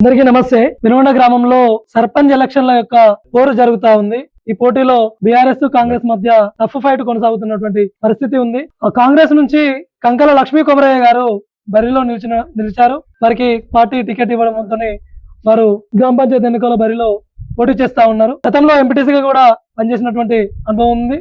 అందరికీ నమస్తే. వినుకొండ గ్రామంలో సర్పంచ్ ఎలక్షన్ల యొక్క పోరు జరుగుతా ఉంది. ఈ పోటీలో బీఆర్ఎస్ కాంగ్రెస్ మధ్య టఫ్ ఫైట్ కొనసాగుతున్నటువంటి పరిస్థితి ఉంది. కాంగ్రెస్ నుంచి కంకల లక్ష్మీ కొమరయ్య గారు బరిలో నిలిచిన నిలిచారు. వారికి పార్టీ టికెట్ ఇవ్వడంతో వారు గ్రామ పంచాయతీ ఎన్నికల బరిలో పోటీ చేస్తా ఉన్నారు. గతంలో ఎంపీటీసీగా కూడా పనిచేసినటువంటి అనుభవం ఉంది.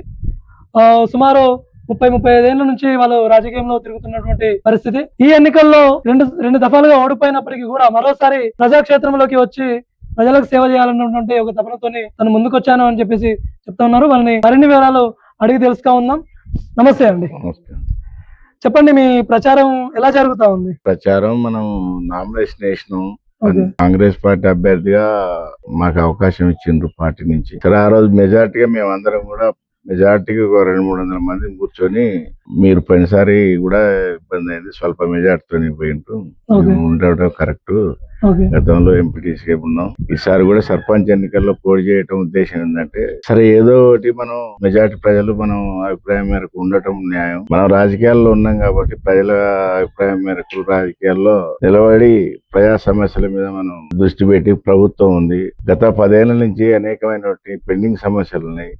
సుమారు ముప్పై ముప్పై ఐదేళ్ళ నుంచి వాళ్ళు రాజకీయంలో తిరుగుతున్నటువంటి పరిస్థితి. ఈ ఎన్నికల్లో రెండు రెండు దఫాలుగా ఓడిపోయినప్పటికీ కూడా మరోసారి ప్రజాక్షేత్రంలోకి వచ్చి ప్రజలకు సేవ చేయాలన్నటువంటి ఒక తపనతోని తను ముందుకు వచ్చాను అని చెప్పేసి చెప్తా ఉన్నారు. వాళ్ళని మరిన్ని వివరాలు అడిగి తెలుసుకా ఉందాం. నమస్తే అండి. నమస్కారం చెప్పండి మీ ప్రచారం ఎలా జరుగుతా ఉంది? ప్రచారం మనం నామినేషన్ వేసినాం. కాంగ్రెస్ పార్టీ అభ్యర్థిగా మాకు అవకాశం ఇచ్చిండ్రు పార్టీ నుంచి. సరే ఆ రోజు మెజార్టీగా మేము అందరం కూడా మెజార్టీకి ఒక రెండు మూడు వందల మంది కూర్చొని మీరు పోయినసారి కూడా ఇబ్బంది అయింది. స్వల్ప మెజార్టీతో మేము ఉండడం కరెక్ట్. గతంలో ఎంపీటీసీ ఉన్నాం. ఈసారి కూడా సర్పంచ్ ఎన్నికల్లో పోటీ చేయటం ఉద్దేశం ఏంటంటే సరే ఏదో ఒకటి మనం మెజార్టీ ప్రజలు మనం అభిప్రాయం మేరకు ఉండటం న్యాయం. మనం రాజకీయాల్లో ఉన్నాం కాబట్టి ప్రజల అభిప్రాయం మేరకు రాజకీయాల్లో నిలబడి ప్రజా సమస్యల మీద మనం దృష్టి పెట్టి ప్రభుత్వం ఉంది. గత పదేళ్ళ నుంచి అనేకమైనటువంటి పెండింగ్ సమస్యలు ఉన్నాయి.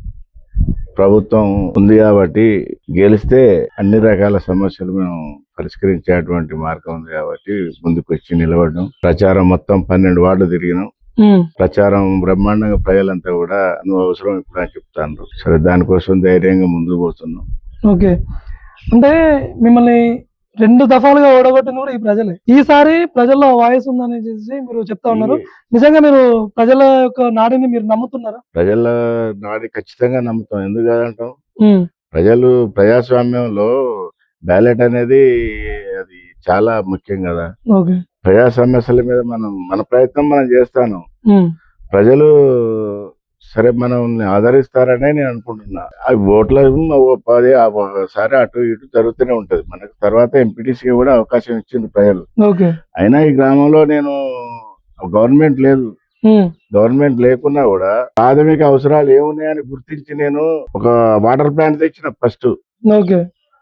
ప్రభుత్వం ఉంది కాబట్టి గెలిస్తే అన్ని రకాల సమస్యలు మేము పరిష్కరించేటువంటి మార్గం ఉంది కాబట్టి ముందుకు వచ్చి నిలబడడం. ప్రచారం మొత్తం పన్నెండు వార్డు తిరిగినాం. ప్రచారం బ్రహ్మాండంగా ప్రజలంతా కూడా నువ్వు అవసరం ఇప్పుడు అని చెప్తాను సరే దానికోసం ధైర్యంగా ముందుకు పోతున్నాం. ఓకే. అంటే మిమ్మల్ని రెండు దఫాలుగా ఓడగొట్టింది కూడా ఈ ప్రజలే. ఈసారి ప్రజల్లో వాయిస్ ఉందని చెప్పేసి మీరు చెప్తా ఉన్నారు. నిజంగా మీరు ప్రజల యొక్క నాడిని మీరు నమ్ముతున్నారా? ప్రజల నాడి ఖచ్చితంగా నమ్ముతాం. ఎందుకు ఉమ్, ప్రజలు ప్రజాస్వామ్యంలో బ్యాలెట్ అనేది అది చాలా ముఖ్యం కదా. ప్రజా సమస్యల మీద మనం మన ప్రయత్నం మనం చేస్తాను. ప్రజలు సరే మనల్ని ఆదరిస్తారనే నేను అనుకుంటున్నా. అవి ఓట్ల పది ఆ ఒకసారి అటు ఇటు జరుగుతూనే ఉంటది. మనకు తర్వాత ఎంపీటీసీ కూడా అవకాశం ఇచ్చింది ప్రజలు. అయినా ఈ గ్రామంలో నేను గవర్నమెంట్ లేదు. గవర్నమెంట్ లేకున్నా కూడా ప్రాథమిక అవసరాలు ఏమున్నాయని గుర్తించి నేను ఒక వాటర్ ప్లాంట్ తెచ్చిన ఫస్ట్.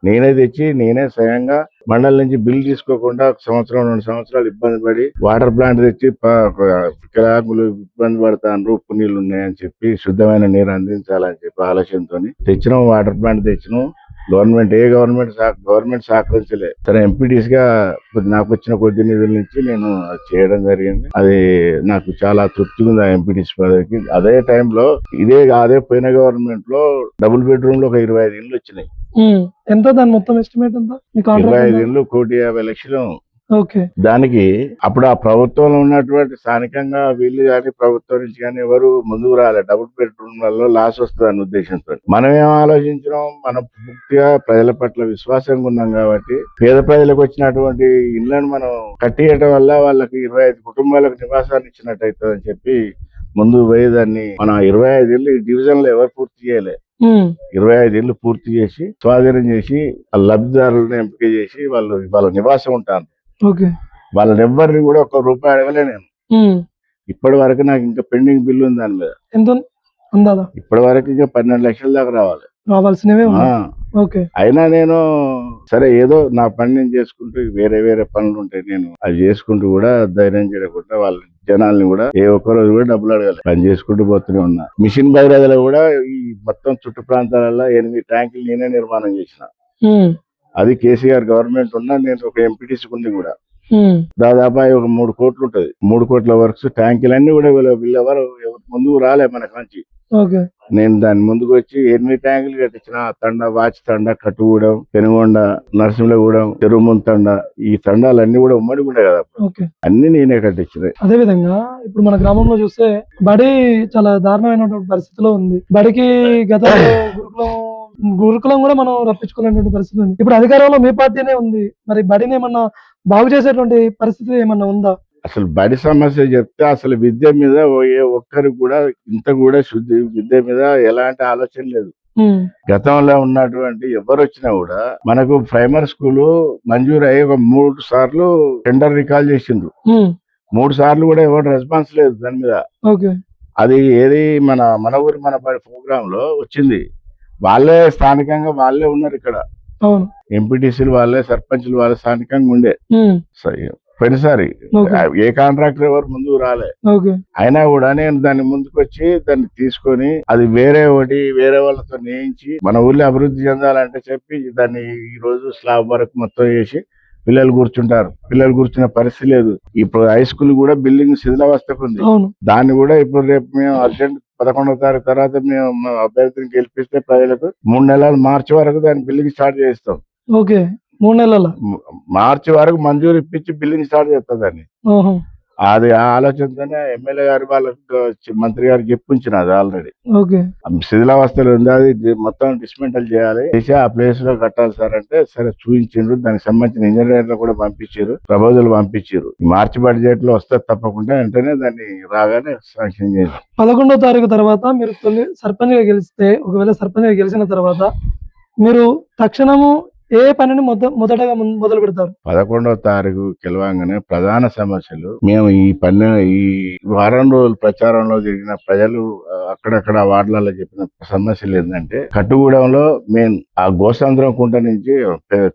నేనే తెచ్చి నేనే స్వయంగా మండలి నుంచి బిల్ తీసుకోకుండా ఒక సంవత్సరం రెండు సంవత్సరాలు ఇబ్బంది పడి వాటర్ ప్లాంట్ తెచ్చి ప- ఇబ్బంది పడతాను ఉప్పు నీళ్ళు ఉన్నాయని చెప్పి శుద్ధమైన నీరు అందించాలని చెప్పి ఆలోచనతో తెచ్చినాం వాటర్ ప్లాంట్ తెచ్చినాం. గవర్నమెంట్ ఏ గవర్నమెంట్ గవర్నమెంట్ సహకరించలే. సరే ఎంపీటీస్గా నాకు వచ్చిన కొద్ది నిధుల నుంచి నేను అది చేయడం జరిగింది. అది నాకు చాలా తృప్తిగా ఉంది ఆ ఎంపీటీస్ పదవికి. అదే టైంలో ఇదే అదే పోయిన గవర్నమెంట్లో డబుల్ బెడ్రూమ్లో ఒక ఇరవై ఐదు ఇండ్లు వచ్చినాయి. ఎంత దాని మొత్తం ఎస్టిమేట్ ఎంత? మీ ఇరవై ఐదు కోటి యాభై లక్షలు. ఓకే. దానికి అప్పుడు ఆ ప్రభుత్వంలో ఉన్నటువంటి స్థానికంగా వీళ్ళు కానీ ప్రభుత్వం నుంచి కానీ ఎవరు ముందుకు రాలే. డబుల్ బెడ్రూమ్లలో లాస్ వస్తుంది అన్న ఉద్దేశంతో. మనం ఏం ఆలోచించినాం? మనం పూర్తిగా ప్రజల పట్ల విశ్వాసంగా ఉన్నాం కాబట్టి పేద ప్రజలకు వచ్చినటువంటి ఇళ్ళను మనం కట్టియటం వల్ల వాళ్ళకి ఇరవై ఐదు కుటుంబాలకు నివాసాన్ని ఇచ్చినట్టు అవుతుందని చెప్పి ముందుకు పోయి దాన్ని మనం ఇరవై ఐదు ఇళ్ళు ఈ డివిజన్లో ఎవరు పూర్తి చేయలే. ఇరవై ఐదు ఇళ్ళు పూర్తి చేసి స్వాధీనం చేసి ఆ లబ్ధిదారులను ఎంపిక చేసి వాళ్ళు వాళ్ళ నివాసం ఉంటారు ఓకే. వాళ్ళని ఎవ్వరిని కూడా ఒక రూపాయి అడగలే నేను. ఇప్పటి వరకు నాకు ఇంకా పెండింగ్ బిల్లు ఉంది దాని మీద. ఎంత ఇప్పటి వరకు ఇంకా పన్నెండు లక్షల దాకా రావాలి. రావాల్సినవే ఓకే. అయినా నేను సరే ఏదో నా పని నేను చేసుకుంటూ వేరే వేరే పనులు ఉంటాయి. నేను అవి చేసుకుంటూ కూడా ధైర్యం చేయకుండా వాళ్ళ జనాల్ని కూడా ఏ ఒక్క రోజు కూడా డబ్బులు అడగాలి. పని చేసుకుంటూ పోతూనే ఉన్నా. మిషన్ భగీరథలో కూడా ఈ మొత్తం చుట్టు ప్రాంతాలలో ఎనిమిది ట్యాంకులు నేనే నిర్మాణం చేసిన. అది కేసీఆర్ గవర్నమెంట్ ఉన్నా నేను ఒక ఎంపీటీసీ ఉంది కూడా. దాదాపు ఒక మూడు కోట్లు ఉంటది మూడు కోట్ల వర్క్స్ ట్యాంకులన్నీ కూడా వీళ్ళ- వీళ్ళెవరు ఎవరు ముందుకు రాలే మనకు ఓకే. నేను దాని ముందుకు వచ్చి ఎనిమిది ట్యాంకులు కట్టించిన తండ వాచి తండ కట్టుగూడెం పెనుగొండ నరసింహగూడెం చెరుమున్ తండ ఈ తండాలన్నీ కూడా ఉమ్మడి ఉండే కదా అన్ని నేనే కట్టించిన అదే విధంగా ఇప్పుడు మన గ్రామంలో చూస్తే బడి చాలా దారుణమైనటువంటి పరిస్థితిలో ఉంది. బడికి గతంలో గురుకులం గురుకులం కూడా మనం రప్పించుకునేటువంటి పరిస్థితి ఉంది. ఇప్పుడు అధికారంలో మీ పార్టీనే ఉంది. మరి బడిని ఏమన్నా బాగు చేసేటువంటి పరిస్థితి ఏమన్నా ఉందా? అసలు బడి సమస్య చెప్తే అసలు విద్య మీద ఏ ఒక్కరికి కూడా ఇంత కూడా శుద్ధి విద్య మీద ఎలాంటి ఆలోచన లేదు. గతంలో ఉన్నటువంటి ఎవరు వచ్చినా కూడా మనకు ప్రైమరీ స్కూల్ మంజూరు అయ్యి ఒక మూడు సార్లు టెండర్ రికాల్ చేసిండ్రు. మూడు సార్లు కూడా ఎవరు రెస్పాన్స్ లేదు దాని మీద. అది ఏది మన మన ఊరి మన ప్రోగ్రామ్లో వచ్చింది. వాళ్ళే స్థానికంగా వాళ్ళే ఉన్నారు ఇక్కడ. అవును. ఎంపీటీసీలు వాళ్ళే సర్పంచులు వాళ్ళే స్థానికంగా ఉండే. పోయినసారి ఏ కాంట్రాక్టర్ ఎవరు ముందుకు రాలే. అయినా కూడా నేను దాన్ని ముందుకు వచ్చి దాన్ని తీసుకొని అది వేరే ఒకటి వేరే వాళ్ళతో నేయించి మన ఊర్లో అభివృద్ధి చెందాలంటే చెప్పి దాన్ని ఈ రోజు స్లాబ్ వరకు మొత్తం వేసి పిల్లలు కూర్చుంటారు. పిల్లలు కూర్చునే పరిస్థితి లేదు. ఇప్పుడు హై స్కూల్ కూడా బిల్డింగ్ శిథిలావస్థకు ఉంది. దాన్ని కూడా ఇప్పుడు రేపు మేము అర్జెంట్ పదకొండవ తారీఖు తర్వాత మేము మా అభ్యర్థిని గెలిపిస్తే ప్రజలకు మూడు నెలలు మార్చి వరకు దాని బిల్డింగ్ స్టార్ట్ చేస్తాం. ఓకే మూడు నెలల. మార్చి వరకు మంజూరు ఇప్పించి బిల్డింగ్ స్టార్ట్ చేస్తాం దాన్ని. అది ఆ ఆలోచనతోనే ఎమ్మెల్యే గారి వాళ్ళకి మంత్రి గారికి చెప్పించిన అది ఆల్రెడీ. ఓకే. శిథిలావస్థలో ఉంది అది మొత్తం డిస్మెంటల్ చేయాలి. చేసి ఆ ప్లేస్లో కట్టాలి సార్ అంటే సరే చూపించిండ్రు దానికి సంబంధించిన ఇంజనీర్లు కూడా పంపించారు ప్రపోజల్ పంపించారు. మార్చి బడ్జెట్లో వస్తే తప్పకుండా వెంటనే దాన్ని రాగానే శాంక్షన్ చేసి పదకొండో తారీఖు తర్వాత మీరు సర్పంచ్గా గెలిస్తే ఒకవేళ సర్పంచ్గా గెలిచిన తర్వాత మీరు తక్షణము ఏ పనిని మొద మొదటగా మొదలు పెడతారు? పదకొండవ తారీఖు గెలవంగానే ప్రధాన సమస్యలు. మేము ఈ పన్నె ఈ వారం రోజులు ప్రచారంలో జరిగిన ప్రజలు అక్కడక్కడ వార్డులలో చెప్పిన సమస్యలు ఏంటంటే కట్టుగూడెంలో మెయిన్ ఆ గోసంద్రం కుంట నుంచి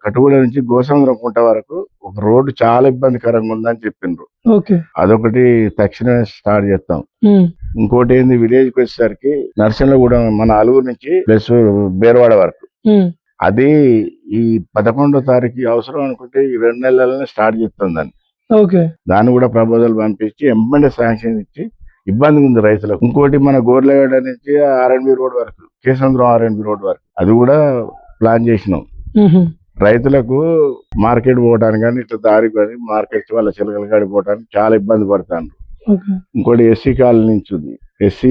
కట్టుగూడెం నుంచి గోసంద్రం కుంట వరకు ఒక రోడ్డు చాలా ఇబ్బందికరంగా ఉందని చెప్పిండ్రు. అదొకటి తక్షణమే స్టార్ట్ చేస్తాం. ఇంకోటి ఏంది విలేజ్కి వచ్చేసరికి నర్సింహగూడెం మన అలుగు నుంచి ప్లస్ బేరవాడ వరకు. అది ఈ పదకొండో తారీఖు అవసరం అనుకుంటే ఈ రెండు నెలలనే స్టార్ట్ చేస్తాం దాన్ని ఓకే. దాన్ని కూడా ప్రపోజల్ పంపించి ఎంబడే శాంక్షన్ ఇచ్చి ఇబ్బంది ఉంది రైతులకు. ఇంకోటి మన గోర్లగడ్డ నుంచి ఆర్ఎన్బి రోడ్ వరకు కేసంద్రం ఆర్ఎన్బి రోడ్ వరకు అది కూడా ప్లాన్ చేసినాం. రైతులకు మార్కెట్ పోవడానికి కానీ ఇట్లా దారి కానీ మార్కెట్ వాళ్ళ చిలకల కాడి పోవడానికి చాలా ఇబ్బంది పడతాను ఇంకోటి ఎస్సీ కాలనీ నుంచి ఉంది ఎస్సీ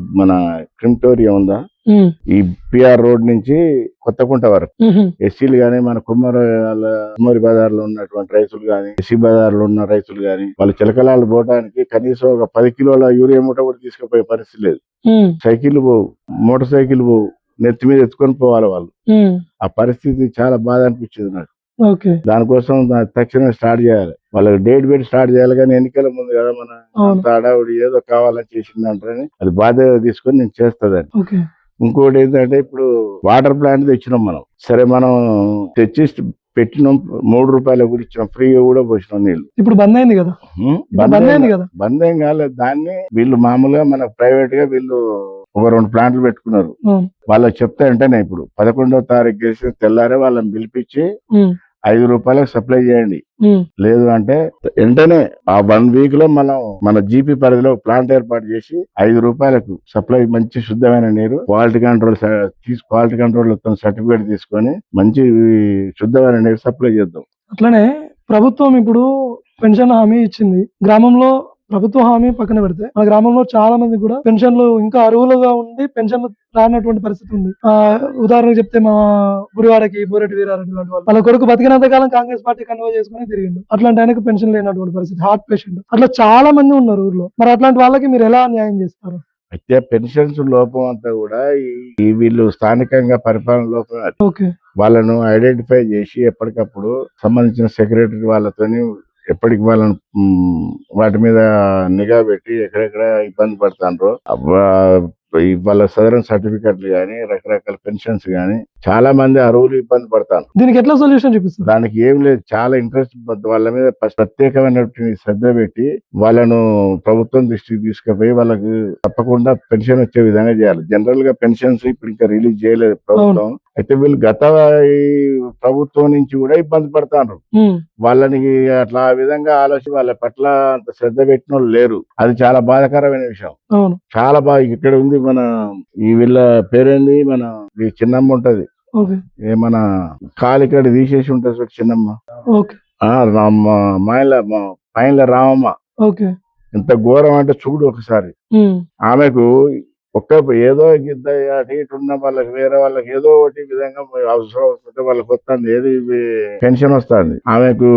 మన క్రిమిటోరియా ఉందా? ఈ పిఆర్ రోడ్ నుంచి కొత్తకుంట వరకు. ఎస్సీలు గానీ మన కుమ్మరి కుమ్మరి బజార్లో ఉన్నటువంటి రైతులు గానీ ఎస్సీ బజార్లో ఉన్న రైతులు గానీ వాళ్ళ చిలకలాలు పోవడానికి కనీసం ఒక పది కిలోల యూరియా మూట కూడా తీసుకుపోయే పరిస్థితి లేదు. సైకిల్ పోవు. మోటార్ సైకిల్ పోవు. నెత్తి మీద ఎత్తుకొని పోవాలి వాళ్ళు. ఆ పరిస్థితి చాలా బాధ అనిపించింది నాకు. దానికోసం తక్షణమే స్టార్ట్ చేయాలి. వాళ్ళకి డేట్ పెట్టి స్టార్ట్ చేయాలి కానీ ఎన్నికల ముందు కదా మన. అంత హడావుడి ఏదో కావాలని చేసిందంటారని అది బాధ్యత తీసుకొని నేను చేస్తుందని ఇంకోటి ఏంటంటే ఇప్పుడు వాటర్ ప్లాంట్ తెచ్చినాం మనం. సరే మనం తెచ్చి పెట్టినాం మూడు రూపాయలు కూడా ఇచ్చినాం. ఫ్రీగా కూడా పోసినాం నీళ్ళు ఇప్పుడు బంద్ అయింది కదా? బంద్ అయింది కదా? బంద్ ఏం కాలేదు. దాన్ని వీళ్ళు మామూలుగా మన ప్రైవేట్గా వీళ్ళు ఒక రెండు ప్లాంట్లు పెట్టుకున్నారు. వాళ్ళకి చెప్తే వెంటనే ఇప్పుడు పదకొండవ తారీఖు చేసి తెల్లారే వాళ్ళని పిలిపించి ఐదు రూపాయలకు సప్లై చేయండి. లేదు అంటే వెంటనే ఆ వన్ వీక్లో మనం మన జీపీ పరిధిలో ప్లాంట్ ఏర్పాటు చేసి ఐదు రూపాయలకు సప్లై మంచి శుద్ధమైన నీరు క్వాలిటీ కంట్రోల్ తీసు క్వాలిటీ కంట్రోల్ సర్టిఫికేట్ తీసుకొని మంచి శుద్ధమైన నీరు సప్లై చేద్దాం. అట్లనే ప్రభుత్వం ఇప్పుడు పెన్షన్ హామీ ఇచ్చింది. గ్రామంలో ప్రభుత్వ హామీ పక్కన పెడితే మన గ్రామంలో చాలా మంది కూడా పెన్షన్లు ఇంకా అర్హులుగా ఉండి పెన్షన్లు రానటువంటి పరిస్థితి ఉంది. ఆ ఉదాహరణకు చెప్తే మా గుడివాడకి బోరెటి వీరారెడ్డి లాంటి వాళ్ళు. వాళ్ళ కొడుకు బతికినంత కాలం కాంగ్రెస్ పార్టీ కన్వర్ చేసుకుని తిరిగిండు. అట్లాంటి ఆయనకు పెన్షన్ లేనటువంటి పరిస్థితి హార్ట్ పేషెంట్ అట్లా చాలా మంది ఉన్నారు ఊర్లో. మరి అట్లాంటి వాళ్ళకి మీరు ఎలా న్యాయం చేస్తారు? అయితే పెన్షన్స్ లోపం అంతా కూడా ఈ- వీళ్ళు స్థానికంగా పరిపాలన లోపం వాళ్ళను ఐడెంటిఫై చేసి ఎప్పటికప్పుడు సంబంధించిన సెక్రటరీ వాళ్ళతోని ఎప్పటికి వాళ్ళని వాటి మీద నిఘా పెట్టి ఎక్కడెక్కడ ఇబ్బంది పడుతుండ్రో వాళ్ళ సదరన్ సర్టిఫికెట్లు కానీ రకరకాల పెన్షన్స్ కానీ చాలా మంది అరువులు ఇబ్బంది పడతారు దీనికి ఎట్లా సొల్యూషన్ చూపిస్తారు? దానికి ఏం లేదు. చాలా ఇంట్రెస్ట్ వాళ్ళ మీద ప- ప్రత్యేకమైనటువంటి శ్రద్ధ పెట్టి వాళ్ళను ప్రభుత్వం దృష్టికి తీసుకుపోయి వాళ్ళకి తప్పకుండా పెన్షన్ వచ్చే విధంగా చేయాలి. జనరల్గా పెన్షన్స్ ఇప్పుడు ఇంకా రిలీజ్ చేయలేదు ప్రభుత్వం. అయితే వీళ్ళు గత ప్రభుత్వం నుంచి కూడా ఇబ్బంది పడతారు వాళ్ళని అట్లా ఆ విధంగా ఆలోచన వాళ్ళ పట్ల అంత శ్రద్ధ పెట్టిన వాళ్ళు లేరు. అది చాలా బాధాకరమైన విషయం. చాలా బాగా ఇక్కడ ఉంది మన ఈ వీళ్ళ పేరేంది? మన ఈ చిన్నమ్మ ఉంటది. మన కాలు ఇక్కడ తీసేసి ఉంటది చూడు చిన్నమ్మ. ఓకే. ఆ రామ్మ మాయల పైన రామమ్మ. ఓకే. ఎంత ఘోరం అంటే చూడు ఒకసారి. ఆమెకు ఒక్క ఏదో గిద్ద అటు ఇటు ఉన్న వాళ్ళకి వేరే వాళ్ళకి ఏదో ఒకటి విధంగా అవసరం వస్తుంటే వాళ్ళకి వస్తుంది. ఏది ఇవి పెన్షన్ వస్తుంది. ఆమెకు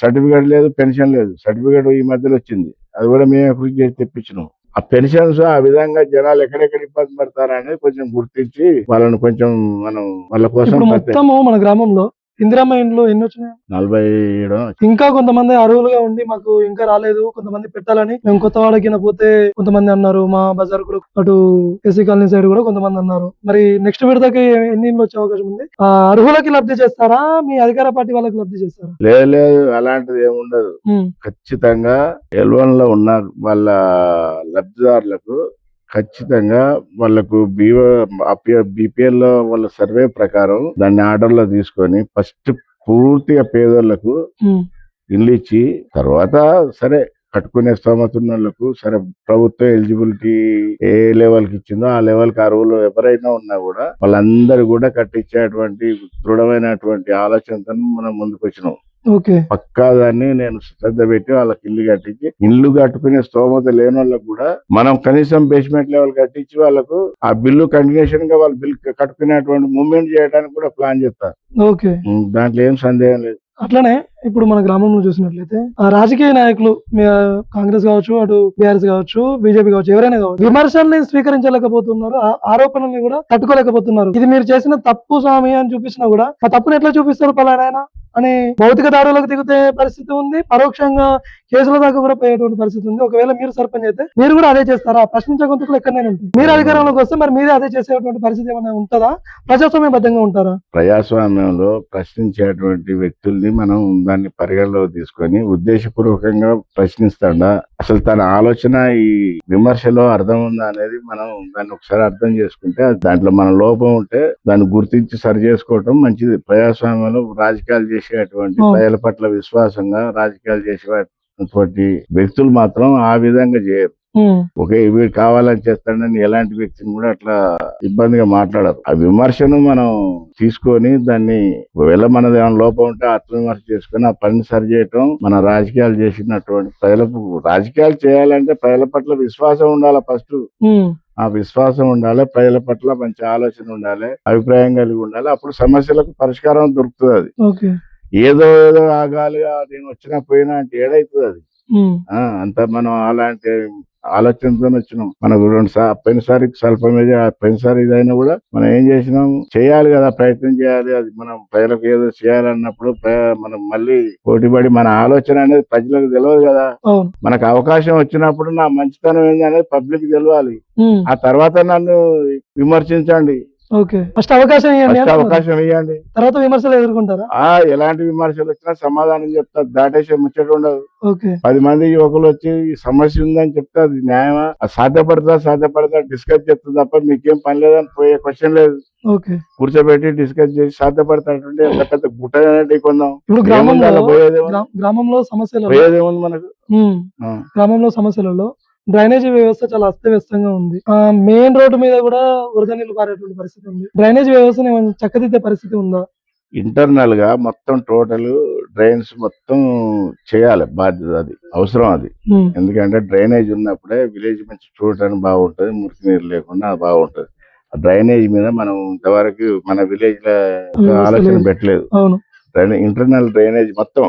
సర్టిఫికేట్ లేదు పెన్షన్ లేదు. సర్టిఫికేట్ ఈ మధ్యలో వచ్చింది. అది కూడా మేమే కృషి చేసి తెప్పించినాం. ఆ పెన్షన్స్ ఆ విధంగా జనాలు ఎక్కడెక్కడ ఇబ్బంది పడతారనేది కొంచెం గుర్తించి వాళ్ళని కొంచెం మనం వాళ్ళ కోసం మొత్తము మన గ్రామంలో ఇందిరమ్మ ఇండ్లు ఎన్ని వచ్చినాయి? నలభై ఏడు ఇంకా కొంతమంది అర్హులుగా ఉండి మాకు ఇంకా రాలేదు కొంతమంది పెట్టాలని. మేము కొత్త వాడకిన పోతే కొంతమంది అన్నారు మా బజార్ కూడా అటు ఎస్సీ కాలనీ సైడ్ కూడా కొంతమంది అన్నారు. మరి నెక్స్ట్ విడతకి ఎన్ని ఇండ్లు వచ్చే అవకాశం ఉంది? ఆ అర్హులకి లబ్ధి చేస్తారా? మీ అధికార పార్టీ వాళ్ళకి లబ్ధి చేస్తారా? లేదు లేదు అలాంటిది ఏమి ఉండదు. ఖచ్చితంగా ఎల్వన్లో ఉన్న వాళ్ళ లబ్ధిదారులకు ఖచ్చితంగా వాళ్ళకు బీపీఎల్లో వాళ్ళ సర్వే ప్రకారం దాన్ని ఆర్డర్లో తీసుకొని ఫస్ట్ పూర్తిగా పేదోళ్ళకు ఇల్లు ఇచ్చి తర్వాత సరే కట్టుకునే స్తోమత ఉన్న వాళ్ళకు సరే ప్రభుత్వం ఎలిజిబిలిటీ ఏ లెవెల్కి ఇచ్చిందో ఆ లెవెల్కి అరువులు ఎవరైనా ఉన్నా కూడా వాళ్ళందరూ కూడా కట్టించేటువంటి దృఢమైనటువంటి ఆలోచనతో మనం ముందుకు వచ్చినాం పక్కా దాన్ని నేను శ్రద్ధ పెట్టి వాళ్ళకి ఇల్లు కట్టించి ఇల్లు కట్టుకునే స్తోమత లేని వాళ్ళకు కూడా మనం కనీసం బేస్మెంట్ లెవెల్ కట్టించి వాళ్ళకు ఆ బిల్లు కంటిన్యూషన్గా వాళ్ళు బిల్ కట్టుకునేటువంటి మూవ్మెంట్ చేయడానికి కూడా ప్లాన్ చేస్తారు. దాంట్లో ఏం సందేహం లేదు. అట్లనే ఇప్పుడు మన గ్రామంలో చూసినట్లయితే ఆ రాజకీయ నాయకులు కాంగ్రెస్ కావచ్చు అటు బీఆర్ఎస్ కావచ్చు బీజేపీ కావచ్చు ఎవరైనా కావచ్చు విమర్శల్ని స్వీకరించలేకపోతున్నారు ఆరోపణల్ని కూడా తట్టుకోలేకపోతున్నారు. ఇది మీరు చేసిన తప్పు స్వామి అని చూపించినా కూడా ఆ తప్పుని ఎట్లా చూపిస్తారు పలానాయన అని భౌతిక దాడులకు దిగుతే పరిస్థితి ఉంది. పరోక్షంగా కేసుల దాకా కూడా పోయేటువంటి పరిస్థితి ఉంది. ఒకవేళ మీరు సర్పంచ్ అయితే మీరు కూడా అదే చేస్తారా? ప్రశ్నించే గొంతుకులు ఎక్కడైనా ఉంటాయి. మీరు అధికారంలోకి వస్తే మరి మీరే అదే చేసేటువంటి పరిస్థితి ఏమైనా ఉంటుందా? ప్రజాస్వామ్యబద్ధంగా ఉంటారా? ప్రజాస్వామ్యంలో ప్రశ్నించేటువంటి వ్యక్తుల్ని మనం దాన్ని పరిగణలోకి తీసుకొని ఉద్దేశపూర్వకంగా ప్రశ్నిస్తాడా? అసలు తన ఆలోచన ఈ విమర్శలో అర్థం ఉందా అనేది మనం దాన్ని ఒకసారి అర్థం చేసుకుంటే దాంట్లో మన లోపం ఉంటే దాన్ని గుర్తించి సరి చేసుకోవటం మంచిది. ప్రజాస్వామ్యంలో రాజకీయాలు చేసి చేసేటువంటి. ప్రజల పట్ల విశ్వాసంగా రాజకీయాలు చేసేటువంటి వ్యక్తులు మాత్రం ఆ విధంగా చేయరు. ఒకే వీడు కావాలని చేస్తాడని ఎలాంటి వ్యక్తిని కూడా అట్లా ఇబ్బందిగా మాట్లాడరు. ఆ విమర్శను మనం తీసుకొని దాన్ని ఒకవేళ మనది ఏమైనా లోపం ఉంటే ఆత్మవిమర్శ చేసుకొని ఆ పని సరి చేయటం మన రాజకీయాలు చేసినటువంటి ప్రజలకు రాజకీయాలు చేయాలంటే ప్రజల పట్ల విశ్వాసం ఉండాలి ఫస్ట్. ఆ విశ్వాసం ఉండాలి ప్రజల పట్ల మంచి ఆలోచన ఉండాలి అభిప్రాయం కలిగి ఉండాలి. అప్పుడు సమస్యలకు పరిష్కారం దొరుకుతుంది అది. ఏదో ఏదో ఆగాలిగా నేను వచ్చినా పోయినా అంటే ఏడైతుంది అది. అంత మనం అలాంటి ఆలోచనతో వచ్చినాం. మనకు రెండు సార్ పోయినసారి స్వల్పమే పోయినసారి ఇదైనా కూడా మనం ఏం చేసినాం? చేయాలి కదా ప్రయత్నం చేయాలి. అది మనం ప్రజలకు ఏదో చేయాలన్నప్పుడు మనం మళ్ళీ పోటీపడి మన ఆలోచన అనేది ప్రజలకు తెలియదు కదా. మనకు అవకాశం వచ్చినప్పుడు నా మంచితనం ఏంది అనేది పబ్లిక్ తెలియాలి ఆ తర్వాత నన్ను విమర్శించండి. ఓకే. ఫస్ట్ అవకాశం ఇవ్వండి. అవకాశం ఇవ్వండి. తర్వాత విమర్శలు ఎదుర్కొంటారా? ఆ ఎలాంటి విమర్శలు వచ్చినా సమాధానం చెప్తా. దాటేసే ముచ్చట ఉండదు. ఓకే. పది మంది యువకులు వచ్చి ఈ సమస్య ఉందని చెప్తే అది న్యాయమా? సాధ్యపడతా సాధ్యపడతా డిస్కస్ చేస్తుంది తప్ప మీకేం పని లేదని పోయే క్వశ్చన్ లేదు. ఓకే. కూర్చోబెట్టి డిస్కస్ చేసి సాధ్యపడతాంటే ఎంత పెద్ద గుట్ట కొందాం ఇప్పుడు గ్రామంలో గ్రామంలో సమస్యలలో పోయేదేముంది మనకు. గ్రామంలో సమస్యలలో డ్రైనేజీ వ్యవస్థ చాలా అస్తవ్యస్తంగా ఉంది. ఆ మెయిన్ రోడ్డు మీద కూడా వరద నీళ్ళు పారేటువంటి పరిస్థితి ఉంది. డ్రైనేజ్ వ్యవస్థను చక్కదిద్దే పరిస్థితి ఉందా? ఇంటర్నల్గా మొత్తం టోటల్ డ్రైన్స్ మొత్తం చేయాలి బాధ్యత అది అవసరం అది. ఎందుకంటే డ్రైనేజ్ ఉన్నప్పుడే విలేజ్ మంచి చూడటానికి బాగుంటది మురికి నీరు లేకుండా బాగుంటది. ఆ డ్రైనేజ్ మీద మనం ఇంతవరకు మన విలేజ్లో ఆలోచన లేదు. పెట్టలేదు ఇంటర్నల్ డ్రైనేజ్ మొత్తం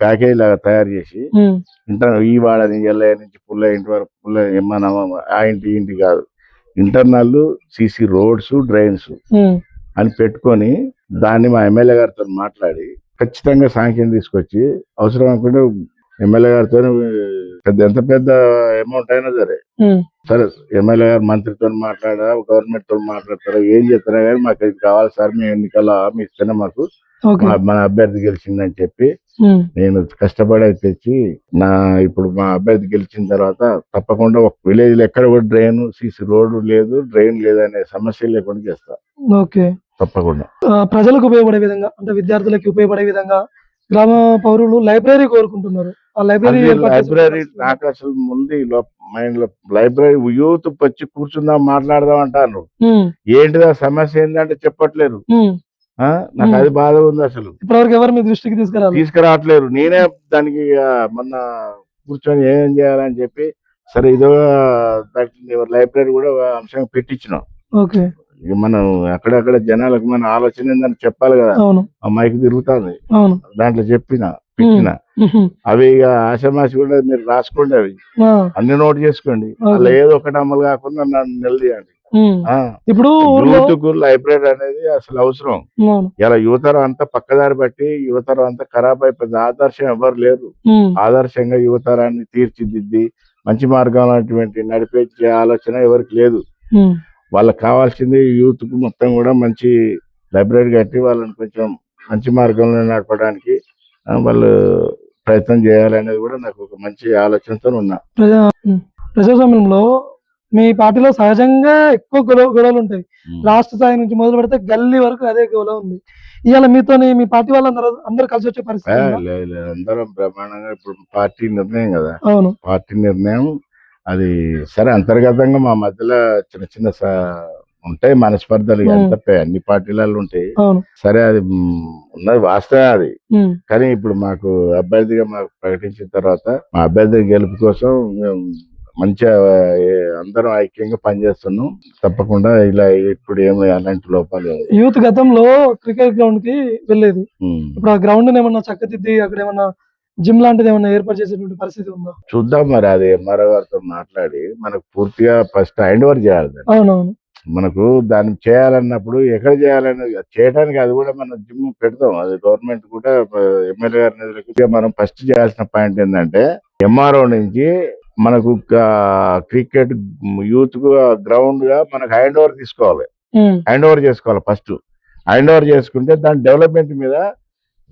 ప్యాకేజ్ లాగా తయారు చేసి ఉమ్, ఇంటర్ ఈ వాడ ఎల్లయ్య నుంచి పుల్ల ఇంటి వరకు పుల్ల మన ఆ ఇంటి ఇంటి కాదు. ఇంటర్నల్ సిసి రోడ్స్ డ్రైన్స్ అని పెట్టుకొని దాన్ని మా ఎమ్మెల్యే గారితో మాట్లాడి ఖచ్చితంగా సాంఖ్యం తీసుకొచ్చి అవసరం అనుకుంటే ఎమ్మెల్యే గారితో పెద్ద ఎంత పెద్ద అమౌంట్ అయినా సరే. సరే ఎమ్మెల్యే గారు మంత్రితో మాట్లాడా గవర్నమెంట్తో మాట్లాడతారా ఏం చెప్తారా కానీ మాకు ఇది కావాలి సార్ మీ ఎన్నికల్లో హామీ ఇస్తేనే మాకు మన అభ్యర్థి గెలిచిందని చెప్పి నేను కష్టపడి తెచ్చి నా ఇప్పుడు మా అభ్యర్థి గెలిచిన తర్వాత తప్పకుండా ఒక విలేజ్లో ఎక్కడ కూడా డ్రైన్ సీసీ రోడ్డు లేదు డ్రైన్ లేదు అనే సమస్య లేకుండా చేస్తా. ఓకే. తప్పకుండా. ప్రజలకు ఉపయోగపడే విధంగా అంటే విద్యార్థులకు ఉపయోగపడే విధంగా గ్రామ పౌరులు లైబ్రరీ కోరుకుంటున్నారు. ఆ లైబ్రరీ లైబ్రరీ. నాకు అసలు ముందు మైండ్లో లైబ్రరీ యూత్ వచ్చి కూర్చుందాం మాట్లాడదాం అంటారు. ఉమ్, ఏంటిదా సమస్య ఏంటంటే చెప్పట్లేరు. ఆ? నాకు. అది బాధ ఉంది అసలు. ఇప్పటివరకు ఎవరు మీ దృష్టికి తీసుకురాలి తీసుకురావట్లేరు. నేనే దానికి మొన్న కూర్చొని ఏం చేయాలని చెప్పి సరే ఇదో దానికి లైబ్రరీ కూడా అంశంగా పెట్టించినాం. ఓకే. మనం అక్కడక్కడ జనాలకు మన ఆలోచన ఏందని చెప్పాలి కదా. ఆ మైక్ తిరుగుతుంది. దాంట్లో చెప్పిన పెట్టిన. ఉహు, అవి ఇక ఆశమాసి కూడా మీరు రాసుకోండి అవి. అన్ని నోట్ చేసుకోండి. అలా ఏదో ఒకటి అమలు కాకుండా నన్ను నిలదీయండి. ఇప్పుడు ఊర్లో యూత్కు లైబ్రరీ అనేది అసలు అవసరం. ఇలా యువతరం అంతా పక్కదారి బట్టి యువతరం అంతా ఖరాబ్ అయిపోయింది. ఆదర్శం ఎవరు లేరు. ఆదర్శంగా యువతరాన్ని తీర్చిదిద్ది మంచి మార్గం అటువంటి నడిపించే ఆలోచన ఎవరికి లేదు. వాళ్ళకి కావాల్సింది యూత్కు మొత్తం కూడా మంచి లైబ్రరీ కట్టి వాళ్ళని కొంచెం మంచి మార్గంలో నడపడానికి వాళ్ళు ప్రయత్నం చేయాలనేది కూడా నాకు ఒక మంచి ఆలోచనతో ఉన్నా. ప్రజా ఉమ్. ప్రజాస్వామ్యంలో మీ పార్టీలో సహజంగా ఎక్కువ గొడవ గొడవలు ఉంటాయి. రాష్ట్ర స్థాయి నుంచి మొదలు పెడితే గల్లీ వరకు అదే గొడవ ఉంది. ఇవాళ మీతోని మీ పార్టీ వాళ్ళందరూ అందరూ కలిసి వచ్చే పరిస్థితి అందరం బ్రహ్మాండంగా ఇప్పుడు పార్టీ నిర్ణయం కదా. అవును. పార్టీ నిర్ణయం అది సరే అంతర్గతంగా మా మధ్యలో చిన్న చిన్న ఉంటాయి మనస్పర్ధలు ఉమ్. ఎంత పె- అన్ని పార్టీలలో ఉంటాయి సరే అది ఉన్నది వాస్తవం అది. కానీ ఇప్పుడు మాకు అభ్యర్థిగా మాకు ప్రకటించిన తర్వాత మా అభ్యర్థి గెలుపు కోసం మేము మంచిగా అందరం ఐక్యంగా పనిచేస్తున్నాం తప్పకుండా ఇలా ఇప్పుడు ఏమి అలాంటి లోపాలు. యూత్ గతంలో క్రికెట్ గ్రౌండ్కి వెళ్ళేది. ఇప్పుడు ఆ గ్రౌండ్ ఏమన్నా చక్కదిద్ది అక్కడ ఏమన్నా జిమ్ లాంటిది ఏమన్నా ఏర్పాటు చేసేటువంటి పరిస్థితి ఉందా చూద్దాం మరి అది ఎంఆర్ఓ గారితో మాట్లాడి మనకు పూర్తిగా ఫస్ట్ హ్యాండ్ ఓవర్ చేయాలి దాన్ని. అవునవును మనకు దాన్ని చేయాలన్నప్పుడు ఎక్కడ చేయాలనేది కాదు. చేయడానికి అది కూడా మనం జిమ్ పెడతాం అది గవర్నమెంట్ కూడా ఎమ్మెల్యే గారి నిధులకు ఇక మనం ఫస్ట్ చేయాల్సిన పాయింట్ ఏంటంటే ఎంఆర్ఓ నుంచి మనకు క్రికెట్ యూత్ గ్రౌండ్గా మనకు హ్యాండ్ ఓవర్ తీసుకోవాలి ఉమ్. హ్యాండ్ ఓవర్ చేసుకోవాలి ఫస్ట్ హ్యాండ్ ఓవర్ చేసుకుంటే దాని డెవలప్మెంట్ మీద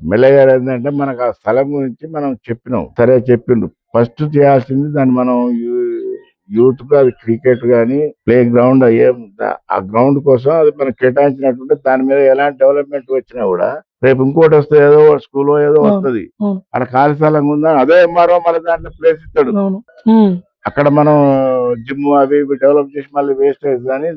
ఎమ్మెల్యే గారు ఏంటంటే మనకు ఆ స్థలం గురించి మనం చెప్పినాం. సరే చెప్పిండు. ఫస్ట్ చేయాల్సింది దాన్ని మనం యూత్కు అది క్రికెట్ కానీ ప్లే గ్రౌండ్ ఏం ఆ గ్రౌండ్ కోసం అది మనం కేటాయించినట్టుంటే దాని మీద ఎలాంటి డెవలప్మెంట్ వచ్చినా కూడా రేపు ఇంకోటి వస్తే ఏదో స్కూల్ ఏదో వస్తుంది. అక్కడ ఖాళీ స్థలం ఉందా? అదే ఎంఆర్ఓ మళ్ళీ దాంట్లో ప్లేస్ ఇస్తాడు. అక్కడ మనం జిమ్ అవి ఇవి డెవలప్ చేసి మళ్ళీ వేస్ట్ అవుతుందని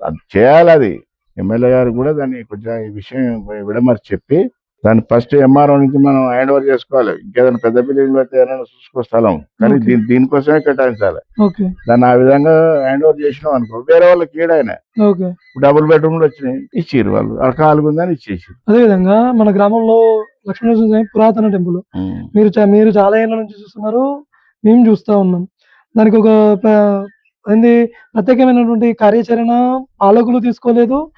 అది చేయాలి అది. ఎమ్మెల్యే గారు కూడా దాన్ని కొంచెం ఈ విషయం విడమరి చెప్పి దాన్ని ఫస్ట్ ఎంఆర్ఓ నుంచి మనం హ్యాండ్ ఓవర్ చేసుకోవాలి. ఇంకేదైనా పెద్ద బిల్డింగ్ అయితే ఏదైనా చూసుకో స్థలం. కానీ. దీని దీనికోసమే కేటాయించాలి. ఓకే దాన్ని ఆ విధంగా హ్యాండ్ ఓవర్ చేసినాం అనుకో వేరే వాళ్ళకి ఓకే డబుల్ బెడ్రూమ్లు వచ్చినాయి ఇచ్చిర్రు వాళ్ళు. అక్కడ ఖాళీగా ఉందని ఇచ్చేసి అదే విధంగా మన గ్రామంలో స్వామి పురాతన టెంపుల్ మీరు చా- మీరు చాలా ఏళ్ళ నుంచి చూస్తున్నారు మేము చూస్తా ఉన్నాం. దానికి ఒక ఏంది? ప్రత్యేకమైనటువంటి కార్యాచరణ పాలకులు తీసుకోలేదు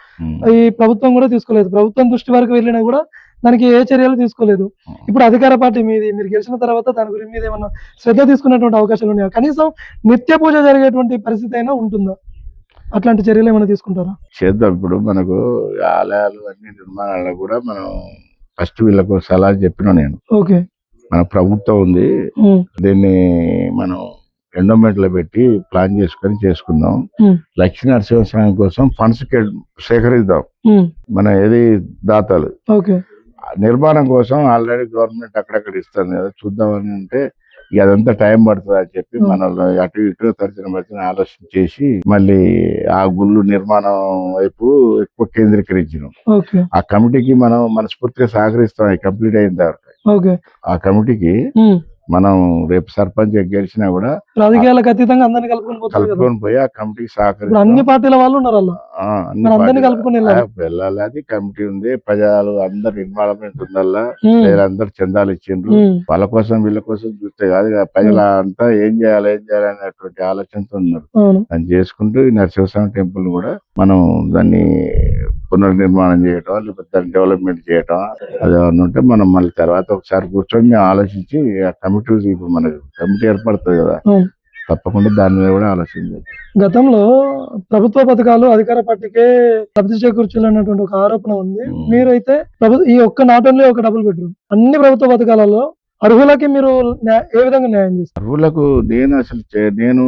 ఈ ప్రభుత్వం కూడా తీసుకోలేదు. ప్రభుత్వం దృష్టి వరకు వెళ్ళినా కూడా దానికి ఏ చర్యలు తీసుకోలేదు. ఇప్పుడు అధికార పార్టీ మీది మీరు గెలిచిన తర్వాత దాని గురించి మీద ఏమన్నా శ్రద్ధ తీసుకునేటువంటి అవకాశాలు ఉన్నాయా? కనీసం నిత్య పూజ జరిగేటువంటి పరిస్థితి అయినా ఉంటుందా? అట్లాంటి చర్యలు ఏమైనా తీసుకుంటారా? చేద్దాం. ఇప్పుడు మనకు ఆలయాలు అన్ని నిర్మాణాలు కూడా మనం ఫస్ట్ వీళ్ళకు సలహా చెప్పిన నేను. ఓకే. మన ప్రభుత్వం ఉంది. దీన్ని మనం ఎండోమెంట్లో పెట్టి ప్లాన్ చేసుకొని చేసుకుందాం. లక్ష్మీ నరసింహస్వామి కోసం ఫండ్స్ సేకరిద్దాం. మన ఏది దాతలు. నిర్మాణం కోసం ఆల్రెడీ గవర్నమెంట్ అక్కడక్కడ ఇస్తుంది కదా. చూద్దామని అంటే అదంతా టైం పడుతుంది అని చెప్పి Hmm. మన అటు ఇటు తరచిన వచ్చిన ఆలోచన చేసి మళ్ళీ ఆ గుళ్ళు నిర్మాణం వైపు ఎక్కువ కేంద్రీకరించినాం. ఆ కమిటీకి మనం మనస్ఫూర్తిగా సహకరిస్తాం. కంప్లీట్ అయిన తర్వాత. ఆ కమిటీకి మనం రేపు సర్పంచ్ గెలిచినా కూడా రాజకీయాలకు అతీతంగా అందరినీ కలుపుకొని కలుపుకొని పోయి ఆ కమిటీకి ఇప్పుడు అన్ని పార్టీల వాళ్ళు ఉన్నారు అలా. వెళ్ళాలి. అది కమిటీ ఉంది. ప్రజలు అందరు ఇన్వాల్వ్మెంట్ ఉందల్లా. వీళ్ళందరూ చందాలు ఇచ్చిండ్రు. వాళ్ళ కోసం వీళ్ళ కోసం చూస్తే కాదు ప్రజలు అంతా ఏం చేయాలి ఏం చేయాలి అనేటువంటి ఆలోచనతో ఉన్నారు. దాన్ని చేసుకుంటూ ఈ నరసింహస్వామి టెంపుల్ కూడా మనం దాన్ని పునర్నిర్మాణం చేయటం లేకపోతే దాన్ని డెవలప్మెంట్ చేయటం అది ఉంటే మనం మళ్ళీ తర్వాత ఒకసారి కూర్చొని ఆలోచించి ఆ కమిటీ ఇప్పుడు మనకు కమిటీ ఏర్పడుతుంది కదా. తప్పకుండా దాని మీద కూడా ఆలోచించాలి గతంలో ప్రభుత్వ పథకాలు అధికార పార్టీకే లబ్ధి చేకూర్చాలన్నటువంటి ఒక ఆరోపణ ఉంది. మీరైతే ఈ ఒక్క నాట్ ఓన్లీ ఒక డబుల్ బెడ్రూమ్. అన్ని ప్రభుత్వ పథకాలలో అర్హులకి మీరు ఏ విధంగా న్యాయం చేస్తారు? అర్హులకు నేను అసలు నేను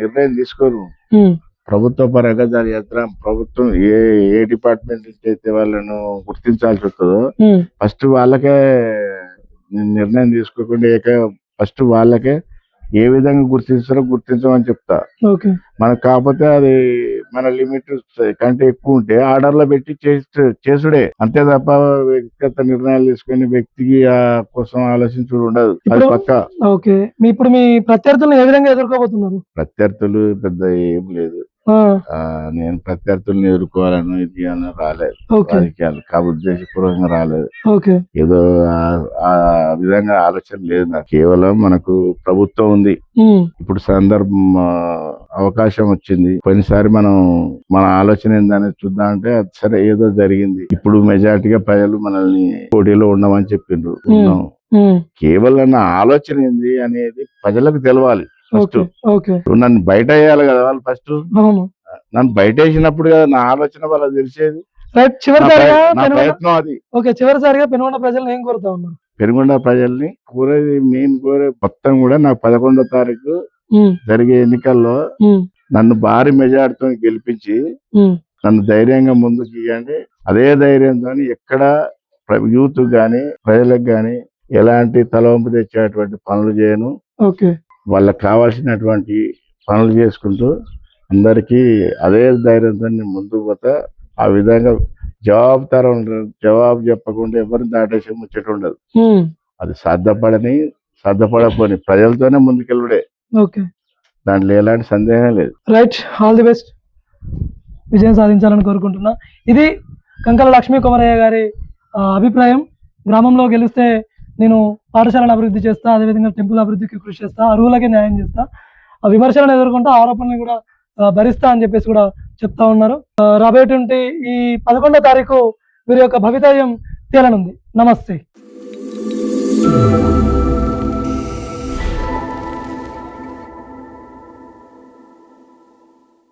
నిర్ణయం తీసుకోను. ప్రభుత్వ పరంగా దాని యంత్రం ప్రభుత్వం ఏ ఏ డిపార్ట్మెంట్ నుంచి అయితే వాళ్ళను గుర్తించాల్సి వస్తుందో ఫస్ట్ వాళ్ళకే నిర్ణయం తీసుకోకుండా ఫస్ట్ వాళ్ళకే ఏ విధంగా గుర్తిస్తారో గుర్తించమని చెప్తా. మనకు కాకపోతే అది మన లిమిట్ కంటే ఎక్కువ ఉంటే ఆర్డర్లో పెట్టి చేసి- చేసుడే. అంతే తప్ప వ్యక్తిగత నిర్ణయాలు తీసుకొని వ్యక్తికి ఆ కోసం ఆలోచించుడు ఉండదు. అది పక్క. ఓకే. మీ ఇప్పుడు మీ ప్రత్యర్థులను ఏ విధంగా ఎదుర్కోబోతున్నారు? ప్రత్యర్థులు పెద్ద ఏం లేదు. నేను ప్రత్యర్థుల్ని ఎదుర్కోవాలని ఇది అని రాలేదు. రాజకీయాలు కాబట్టి ఉద్దేశపూర్వకంగా రాలేదు. ఏదో ఆ- విధంగా ఆలోచన లేదు నాకు. కేవలం మనకు ప్రభుత్వం ఉంది. ఇప్పుడు సందర్భం అవకాశం వచ్చింది. పోయినసారి మనం మన ఆలోచన ఏందనేది చూద్దాం అంటే అది సరే ఏదో జరిగింది. ఇప్పుడు మెజారిటీగా ప్రజలు మనల్ని పోటీలో ఉండమని చెప్పిండ్రు. కేవలం నా ఆలోచన ఏంది అనేది ప్రజలకు తెలవాలి. ఫస్ట్ నన్ను బయట వేయాలి కదా వాళ్ళు ఫస్ట్ నన్ను బయట వేసినప్పుడు కదా నా ఆలోచన వాళ్ళకి తెలిసేది. పెనుగొండ ప్రయత్నం అది. ఓకే చివరిసారిగా పెనుగొండ ప్రజలను ఏం కోరుతా ఉన్నారు? పెనుగొండ ప్రజల్ని కోరేది నేను కోరే మొత్తం కూడా నాకు పదకొండో తారీఖు జరిగే ఎన్నికల్లో నన్ను భారీ మెజార్టీతో గెలిపించి నన్ను ధైర్యంగా ముందుకు ఇవ్వండి అదే ధైర్యంతో ఎక్కడ యూత్ గాని ప్రజలకు గాని ఎలాంటి తలవంపు తెచ్చేటువంటి పనులు చేయను. ఓకే. వాళ్ళకి కావాల్సినటువంటి పనులు చేసుకుంటూ అందరికీ అదే ధైర్యంతో ముందుకు పోతా. ఆ విధంగా జవాబు తరం జవాబు చెప్పకుండా ఎవరిని దాటేసే ముచ్చట ఉండదు. అది సాధ్యపడని సాధ్యపడకపోని ప్రజలతోనే ముందుకెళ్ళుడే. ఓకే. దాంట్లో ఎలాంటి సందేహం లేదు. రైట్. All the best. విజయం సాధించాలని కోరుకుంటున్నా. ఇది కంకల లక్ష్మీ కుమారయ్య గారి అభిప్రాయం. గ్రామంలో గెలిస్తే నేను పాఠశాలను అభివృద్ధి చేస్తా అదేవిధంగా టెంపుల్ అభివృద్ధికి కృషి చేస్తా అరువులకి న్యాయం చేస్తా ఆ విమర్శలను ఎదుర్కొంటా ఆరోపణలు కూడా భరిస్తా అని చెప్పేసి కూడా చెప్తా ఉన్నారు. రాబోయేటువంటి ఈ పదకొండో తారీఖు వీరి యొక్క భవితవ్యం తేలనుంది. నమస్తే.